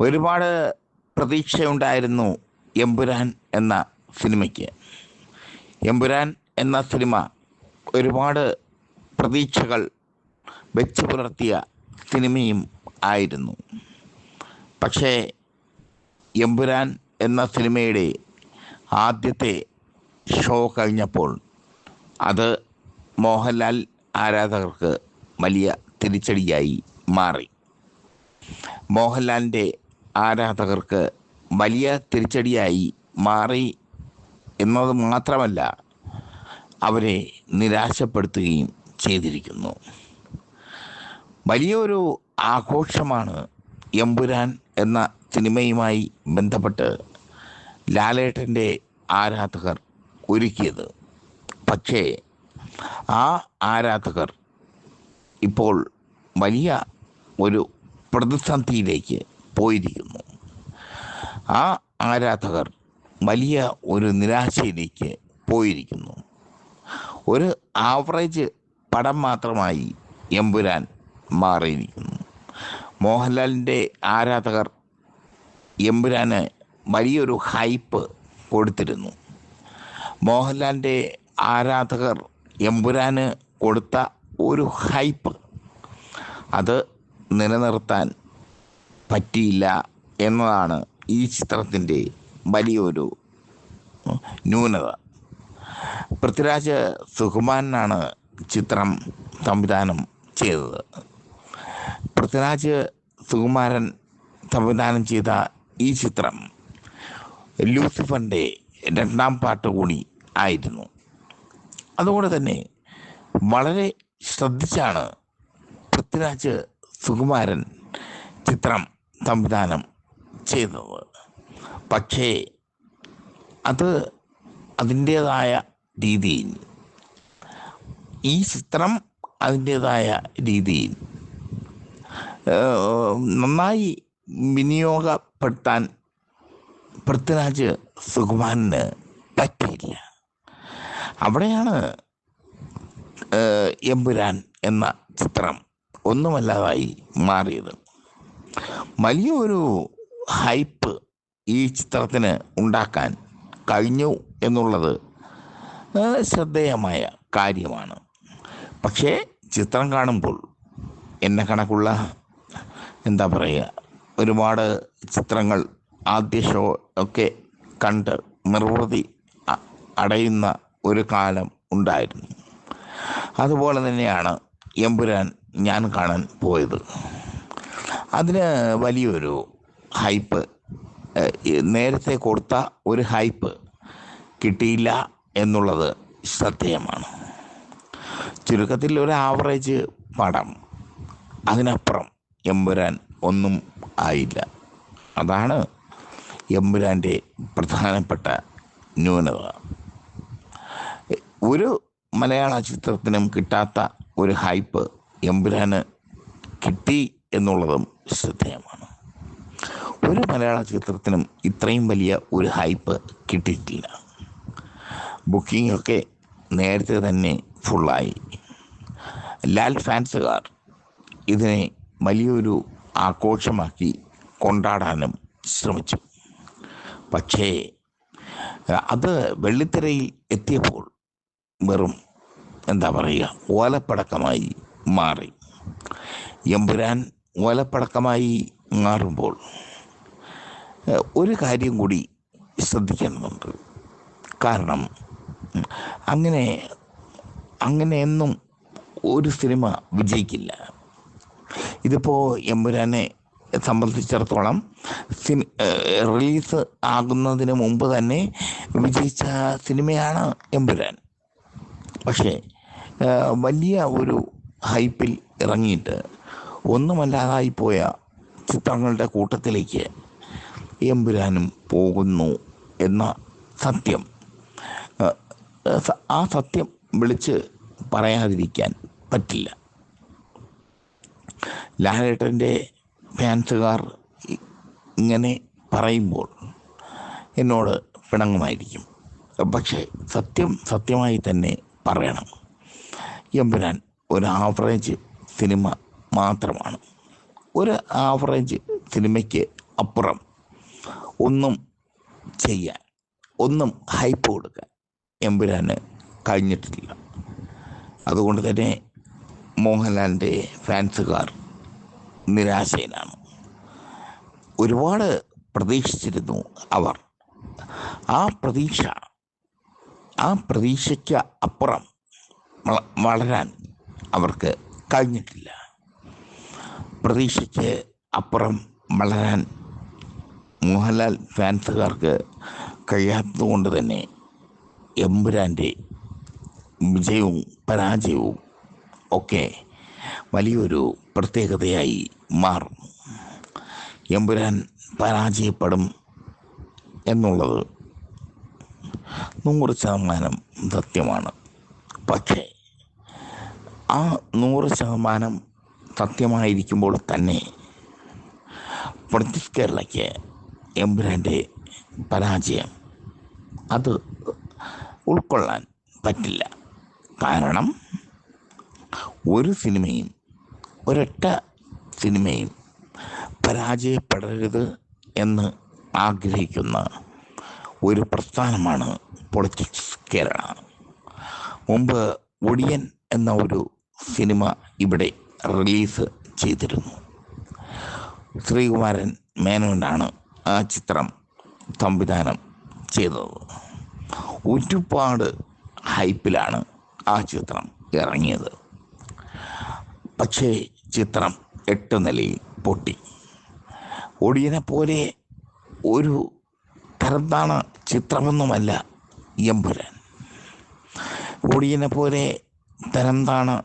ഒരുപാട് പ്രതീക്ഷയുണ്ടായിരുന്നു എമ്പുരാൻ എന്ന സിനിമയ്ക്ക്. എമ്പുരാൻ എന്ന സിനിമ ഒരുപാട് പ്രതീക്ഷകൾ വെച്ചു പുലർത്തിയ സിനിമയും ആയിരുന്നു. പക്ഷേ എമ്പുരാൻ എന്ന സിനിമയുടെ ആദ്യത്തെ ഷോ കഴിഞ്ഞപ്പോൾ അത് മോഹൻലാൽ ആരാധകർക്ക് വലിയ തിരിച്ചടിയായി മാറി. മോഹൻലാലിന്റെ ആരാധകർക്ക് വലിയ തിരിച്ചടിയായി മാറി എന്നത് മാത്രമല്ല അവരെ നിരാശപ്പെടുത്തുകയും ചെയ്തിരിക്കുന്നു. വലിയൊരു ആഘോഷമാണ് എമ്പുരാൻ എന്ന സിനിമയുമായി ബന്ധപ്പെട്ട് ലാലേട്ടന്റെ ആരാധകർ ഒരുക്കിയത്. പക്ഷേ ആ ആരാധകർ ഇപ്പോൾ വലിയ ഒരു പ്രതിസന്ധിയിലേക്ക് പോയിരിക്കുന്നു. ആ ആരാധകർ വലിയ ഒരു നിരാശയിലേക്ക് പോയിരിക്കുന്നു. ഒരു ആവറേജ് പടം മാത്രമായി എമ്പുരാൻ മാറിയിരിക്കുന്നു. മോഹൻലാലിന്റെ ആരാധകർ എമ്പുരാന് വലിയൊരു ഹൈപ്പ് കൊടുത്തിരുന്നു. മോഹൻലാലിന്റെ ആരാധകർ എമ്പുരാന് കൊടുത്ത ഒരു ഹൈപ്പ് അത് നിലനിർത്താൻ പറ്റിയില്ല എന്നതാണ് ഈ ചിത്രത്തിന്റെ വലിയൊരു ന്യൂനത. പൃഥ്വിരാജ് സുകുമാരനാണ് ചിത്രം സംവിധാനം ചെയ്തത്. പൃഥ്വിരാജ് സുകുമാരൻ സംവിധാനം ചെയ്ത ഈ ചിത്രം ലൂസിഫറിന്റെ രണ്ടാം പാട്ട് കൂടി ആയിരുന്നു. അതുകൊണ്ട് തന്നെ വളരെ ശ്രദ്ധിച്ചാണ് പൃഥ്വിരാജ് സുകുമാരൻ ചിത്രം സംവിധാനം ചെയ്തത് പക്ഷേ അത് അതിന്റേതായ രീതിയിൽ ഈ ചിത്രം അതിന്റേതായ രീതിയിൽ നന്നായി വിനിയോഗപ്പെടുത്താൻ പൃഥ്വിരാജ് സുകുമാരന് പറ്റിയില്ല. അവിടെയാണ് എമ്പുരാൻ എന്ന ചിത്രം ഒന്നുമല്ലാതായി മാറിയത്. വലിയൊരു ഹൈപ്പ് ഈ ചിത്രത്തിന് ഉണ്ടാക്കാൻ കഴിഞ്ഞു എന്നുള്ളത് ശ്രദ്ധേയമായ കാര്യമാണ്. പക്ഷേ ചിത്രം കാണുമ്പോൾ എന്നെ കണക്കുള്ള എന്താ പറയുക ഒരുപാട് ചിത്രങ്ങൾ ആദ്യ ഷോ ഒക്കെ കണ്ട് നിർവൃതി അടയുന്ന ഒരു കാലം ഉണ്ടായിരുന്നു. അതുപോലെ തന്നെയാണ് എമ്പുരാൻ ഞാൻ കാണാൻ പോയത്. അതിന് വലിയൊരു ഹൈപ്പ് നേരത്തെ കൊടുത്ത ഒരു ഹൈപ്പ് കിട്ടിയില്ല എന്നുള്ളത് ശ്രദ്ധേയമാണ് ചുരുക്കത്തിൽ ഒരു ആവറേജ് പടം അതിനപ്പുറം എമ്പുരാൻ ഒന്നും ആയില്ല. അതാണ് എമ്പുരാന്റെ പ്രധാനപ്പെട്ട ന്യൂനത. ഒരു മലയാള ചിത്രത്തിനും കിട്ടാത്ത ഒരു ഹൈപ്പ് എമ്പുരാന് കിട്ടി എന്നുള്ളതും ശ്രദ്ധേയമാണ്. ഒരു മലയാള ചിത്രത്തിനും ഇത്രയും വലിയ ഒരു ഹൈപ്പ് കിട്ടിയിട്ടില്ല. ബുക്കിങ്ങൊക്കെ നേരത്തെ തന്നെ ഫുള്ളായി. ലാൽ ഫാൻസുകാർ ഇതിനെ വലിയൊരു ആഘോഷമാക്കി കൊണ്ടാടാനും ശ്രമിച്ചു. പക്ഷേ അത് വെള്ളിത്തിരയിൽ എത്തിയപ്പോൾ വെറും എന്താ പറയുക ഓലപ്പടക്കമായി മാറി. എമ്പുരാൻ ഓലപ്പടക്കമായി മാറുമ്പോൾ ഒരു കാര്യം കൂടി ശ്രദ്ധിക്കേണ്ടതുണ്ട്. കാരണം അങ്ങനെ അങ്ങനെയൊന്നും ഒരു സിനിമ വിജയിക്കില്ല. ഇതിപ്പോൾ എമ്പുരാനെ സംബന്ധിച്ചിടത്തോളം സിനി റിലീസ് ആകുന്നതിന് മുമ്പ് തന്നെ വിജയിച്ച സിനിമയാണ് എമ്പുരാൻ. പക്ഷേ വലിയ ഒരു ഹൈപ്പിൽ ഇറങ്ങിയിട്ട് ഒന്നുമല്ലാതായി പോയ ചിത്രങ്ങളുടെ കൂട്ടത്തിലേക്ക് എമ്പുരാനും പോകുന്നു എന്ന സത്യം. ആ സത്യം വിളിച്ച് പറയാതിരിക്കാൻ പറ്റില്ല. ലാലേട്ടന്റെ ഫാൻസുകാർ ഇങ്ങനെ പറയുമ്പോൾ എന്നോട് പിണങ്ങുമായിരിക്കും. പക്ഷേ സത്യം സത്യമായി തന്നെ പറയണം. എമ്പുരാൻ ഒരു ആവറേജ് സിനിമ മാത്രമാണ്. ഒരു ആവറേജ് സിനിമയ്ക്ക് അപ്പുറം ഒന്നും ചെയ്യാൻ ഒന്നും ഹൈപ്പ് കൊടുക്കാൻ എമ്പുരാന് കഴിഞ്ഞിട്ടില്ല. അതുകൊണ്ട് തന്നെ മോഹൻലാലിന്റെ ഫാൻസുകാർ നിരാശയിലാണ്. ഒരുപാട് പ്രതീക്ഷിച്ചിരുന്നു അവർ. ആ പ്രതീക്ഷ ആ പ്രതീക്ഷയ്ക്ക് അപ്പുറം വളരാൻ അവർക്ക് കഴിഞ്ഞിട്ടില്ല. പ്രതീക്ഷയ്ക്ക് അപ്പുറം വളരാൻ മോഹൻലാൽ ഫാൻസുകാർക്ക് കഴിയാത്തതുകൊണ്ട് തന്നെ എമ്പുരാന്റെ വിജയവും പരാജയവും ഒക്കെ വലിയൊരു പ്രത്യേകതയായി മാറും. എമ്പുരാൻ പരാജയപ്പെടും എന്നുള്ളത് നൂറ് ശതമാനം സത്യമാണ്. പക്ഷേ ആ നൂറ് ശതമാനം സത്യമായിരിക്കുമ്പോൾ തന്നെ ബ്രിട്ടീഷ് കേരളയ്ക്ക് എംബുരാന്റെ പരാജയം അത് ഉൾക്കൊള്ളാൻ പറ്റില്ല. കാരണം ഒരു സിനിമയും ഒരൊറ്റ സിനിമയും പരാജയപ്പെടരുത് എന്ന് ആഗ്രഹിക്കുന്ന ഒരു പ്രസ്ഥാനമാണ് പൊളിറ്റിക്സ് കേരള. മുമ്പ് ഒടിയൻ എന്ന ഒരു സിനിമ ഇവിടെ റിലീസ് ചെയ്തിരുന്നു. ശ്രീകുമാരൻ മേനോനാണ് ആ ചിത്രം സംവിധാനം ചെയ്തത്. ഒരുപാട് ഹൈപ്പിലാണ് ആ ചിത്രം ഇറങ്ങിയത്. പക്ഷേ ചിത്രം എട്ട് നിലയിൽ പൊട്ടി. ഒടിയനെ പോലെ ഒരു തരംതാണ ചിത്രമൊന്നുമല്ല എമ്പുരാൻ. ഒടിയനെ പോലെ തരംതാണ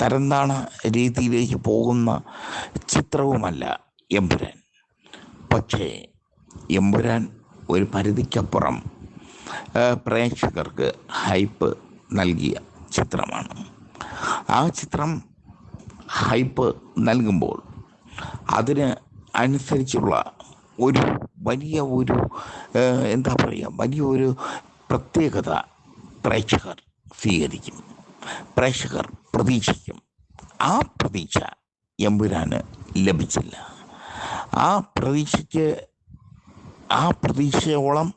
തരംതാണ രീതിയിലേക്ക് പോകുന്ന ചിത്രവുമല്ല എമ്പുരാൻ. പക്ഷേ എമ്പുരാൻ ഒരു പരിധിക്കപ്പുറം പ്രേക്ഷകർക്ക് ഹൈപ്പ് നൽകിയ ചിത്രമാണ്. ആ ചിത്രം ഹൈപ്പ് നൽകുമ്പോൾ അതിന് അനുസരിച്ചുള്ള ഒരു വലിയ ഒരു എന്താ പറയുക വലിയ ഒരു പ്രത്യേകത പ്രേക്ഷകർ സ്വീകരിക്കും. പ്രേക്ഷകർ പ്രതീക്ഷിക്കും. ആ പ്രതീക്ഷ എമ്പുരാന് ലഭിച്ചില്ല. ആ പ്രതീക്ഷയ്ക്ക് ആ പ്രതീക്ഷയോളം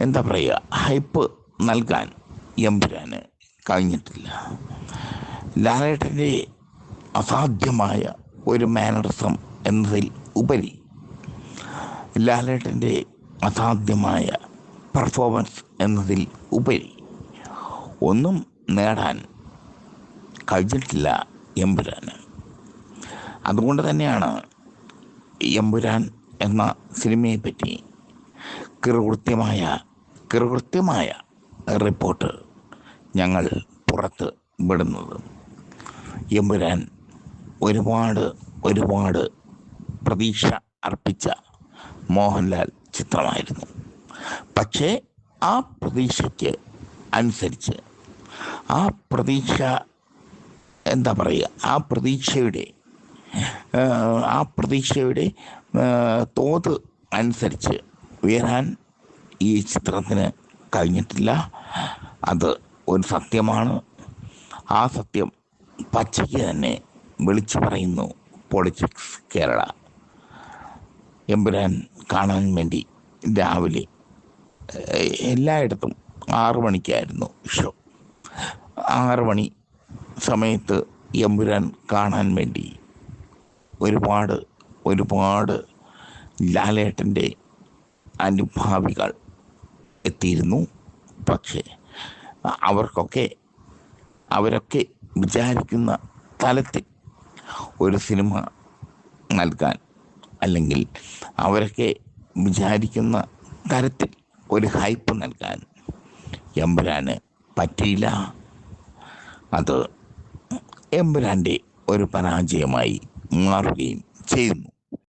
എന്താ പറയുക ഹൈപ്പ് നൽകാൻ എമ്പുരാന് കഴിഞ്ഞിട്ടില്ല. ലാലേട്ടന്റെ അസാധ്യമായ ഒരു മാനറിസം എന്നതിൽ ഉപരി ലാലേട്ടന്റെ അസാധ്യമായ പെർഫോമൻസ് എന്നതിൽ ഉപരി ഒന്നും നേടാൻ കഴിഞ്ഞിട്ടില്ല എമ്പുരാന്. അതുകൊണ്ട് തന്നെയാണ് എമ്പുരാൻ എന്ന സിനിമയെപ്പറ്റി കൃകൃത്യമായ കൃകൃത്യമായ റിപ്പോർട്ട് ഞങ്ങൾ പുറത്ത് വിടുന്നത്. എമ്പുരാൻ ഒരുപാട് ഒരുപാട് പ്രതീക്ഷ അർപ്പിച്ച മോഹൻലാൽ ചിത്രമായിരുന്നു. പക്ഷേ ആ പ്രതീക്ഷയ്ക്ക് അനുസരിച്ച് ആ പ്രതീക്ഷ എന്താ പറയുക? ആ പ്രതീക്ഷയുടെ ആ, പ്രതീക്ഷയുടെ തോത് അനുസരിച്ച് ഉയരാൻ ഈ ചിത്രത്തിന് കഴിഞ്ഞിട്ടില്ല. അത് ഒരു സത്യമാണ്. ആ സത്യം പച്ചയ്ക്ക് തന്നെ വിളിച്ചു പറയുന്നു പൊളിറ്റിക്സ് കേരള. എമ്പുരാൻ കാണാൻ വേണ്ടി രാവിലെ എല്ലായിടത്തും ആറു മണിക്കായിരുന്നു ഷോ. ആറ് മണി സമയത്ത് എമ്പുരാൻ കാണാൻ വേണ്ടി ഒരുപാട് ഒരുപാട് ലാലേട്ടന്റെ അനുഭാവികൾ എത്തിയിരുന്നു. പക്ഷേ അവർക്കൊക്കെ അവരൊക്കെ വിചാരിക്കുന്ന തലത്തിൽ ഒരു സിനിമ നൽകാൻ അല്ലെങ്കിൽ അവരൊക്കെ വിചാരിക്കുന്ന തരത്തിൽ ഒരു ഹൈപ്പ് നൽകാൻ എമ്പുരാന് പറ്റിയില്ല. അത് എമ്പുരാന്റെ ഒരു പരാജയമായി മാറുകയും ചെയ്യുന്നു.